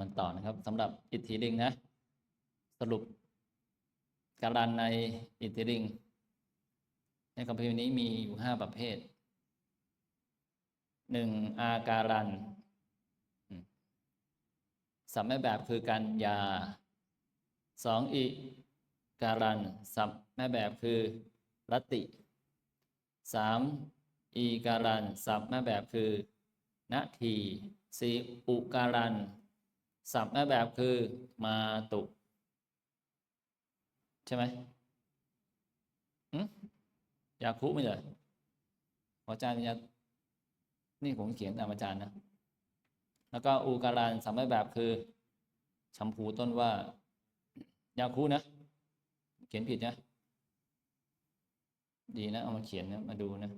มันต่อนะครับสำหรับอิทธิลิงนะ สรุปการันในอิทธิลิง ในคำพีร์นี้มีอยู่ห้าประเภทหนึ่งอาการันสัมแม่แบบคือการยาสองอิการันสัมแม่แบบคือรตติสามอีการันสัมแม่แบบคือนาทีสี่อุการัน สัมแม่แบบคือมาตุ ใช่ไหมอืมยาคุไม่เลยออาจารย์ยานี่ผมเขียนตามอาจารย์นะ แล้วก็อูการันสัมแม่แบบคือชัมพูต้นว่า ยาคุนะ เขียนผิดนะ ดีนะ เอามาเขียนนะ มาดูนะ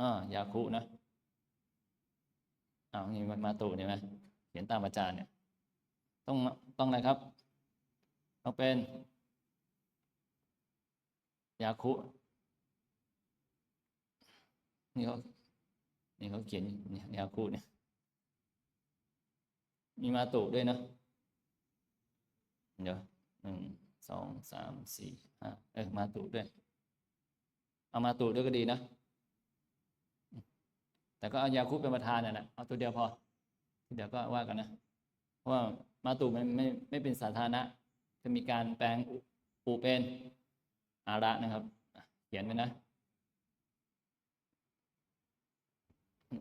อ่ายาคุนะ อาวนี่มาตูนี่ไหมเขียนตามอาจารย์เนี่ย ต้องต้องอะไรครับ ต้องเป็น ยาคุ นี่เขานี่เขาเขียนนี่ยาคุเนี่ย มีมาตุด้วยนะ เดี๋ยวหนึ่งสองสามสี่ห้าเออมาตุด้วย เอามาตุด้วยก็ดีนะ แต่ก็เอายาคุเป็นประธานน่ะนะเอาตัวเดียวพอเดี๋ยวก็ว่ากันนะ เพราะว่ามาตุมันไม่ไม่เป็นสาธารณะ จะมีการแปลงอุเป็นอาระนะครับ เขียนไว้นะ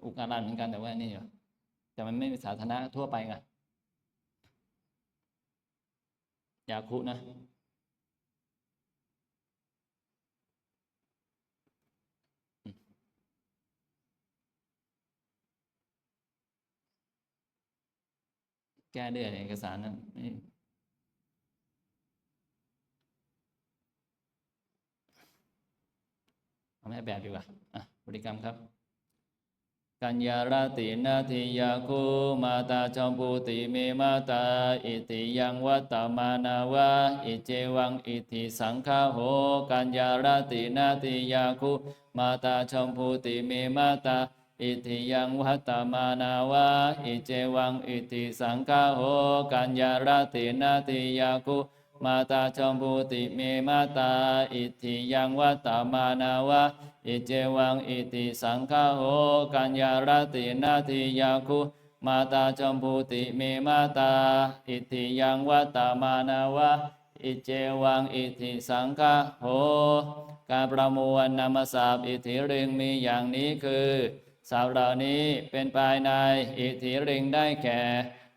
อุการันเหมือนกันแต่ว่านี่อยู่แต่มันไม่เป็นสาธารณะทั่วไปไงยาคุนะ แก้ด้วยเอกสารนะไม่เอาแม่แบบดีกว่าอะบริกรรมครับ กัญญารตินาทิยาคูมาตาจอมปูติเมมาตา อิติยังวัตตมานาวะอิเจวังอิติสังฆาโห กัญญารตินาทิยาคูมาตาจอมปูติเมมาตา อิติยังวัตตมานาวะอิเจวังอิติสังฆาโหกัญญารตินาทิยาคูมาตาจอมปูติเมมาตา อิติยังวัตตมานาวะอิเจวังอิติสังฆาโหกัญญารตินาทิยาคุมาตาจมพูติเมมาตา อิติยังวัตตมานาวะอิเจวังอิติสังฆาโหการประมวลนามศัพท์อิทธิริงมีอย่างนี้คือ สาวเหล่านี้เป็นภายในอิทธิริงได้แก่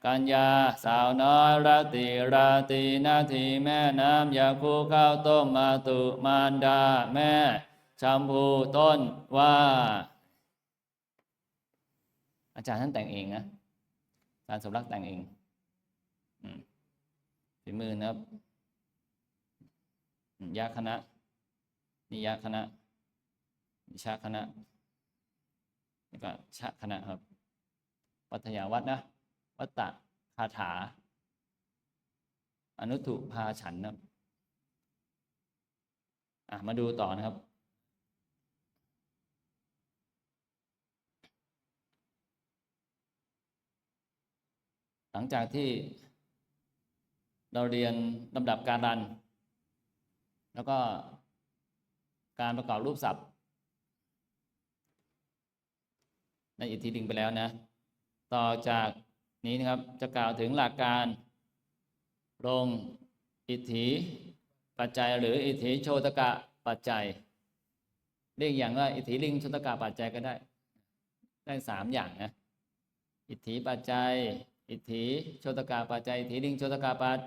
กัญญาสาวน้อยราติราตีนาทีแม่น้ำยาคูข้าวต้มมาตุมารดาแม่ชัมพูต้นว่า อาจารย์ท่านแต่งเองนะอาจารย์สมรักแต่งเองมฝีมือนะครับยาคณะนิยาคณะนิชาคณะ แล้วก็ชะคณะครับวัทยาวัดนะ วัตตะคาถา อนุทุพาฉันนะอะมาดูต่อนะครับ หลังจากที่เราเรียนลำดับการรัน แล้วก็การประกอบรูปศัพท์ ในอิทธิลิงไปแล้วนะ ต่อจากนี้นะครับจะกล่าวถึงหลักการลงอิทธิปัจจัยหรืออิทธิโชตกะปัจจัย เรียกอย่างว่าอิทธิลิงโชตกะปัจจัยก็ได้ ได้สามอย่างนะอิทธิปัจจัย อิทธิโชตกาปัจจัยอิทธิลิงโชตกาปัจ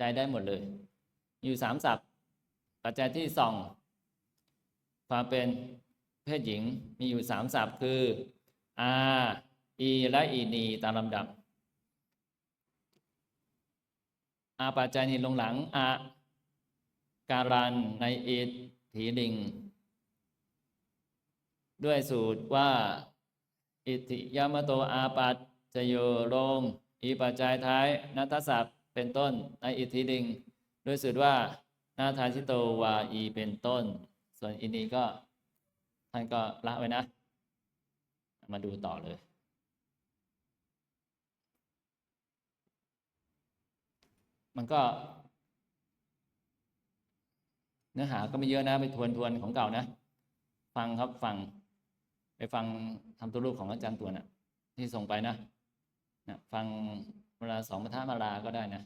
จัยได้หมดเลย อยู่สามศัพท์ปัจจัยที่สองความเป็นเพศหญิงมีอยู่สามศัพท์คือ อาอีและอีนีตามลำดับ อาปัจจัยนี้ลงหลังอาการันในอิทธิลิง ด้วยสูตรว่า อิทธิยมโตอาปัจจโยโรงอีปัจจัยท้ายนัตศัพท์เป็นต้นในอิทธิลิง ด้วยสูตรว่านาทาชิโตวาอีเป็นต้น ส่วนอินีก็ ท่านก็ละไว้นะ มาดูต่อเลย มันก็ เนื้อหาก็ไม่เยอะนะ ไปทวนทวนของเก่านะ ฟังครับฟัง ไปฟังทำตัวรูปของอาจารย์ตัวนะ่ะ ที่ส่งไปนะนะ ฟังเวลาสองพันธามาลาก็ได้นะ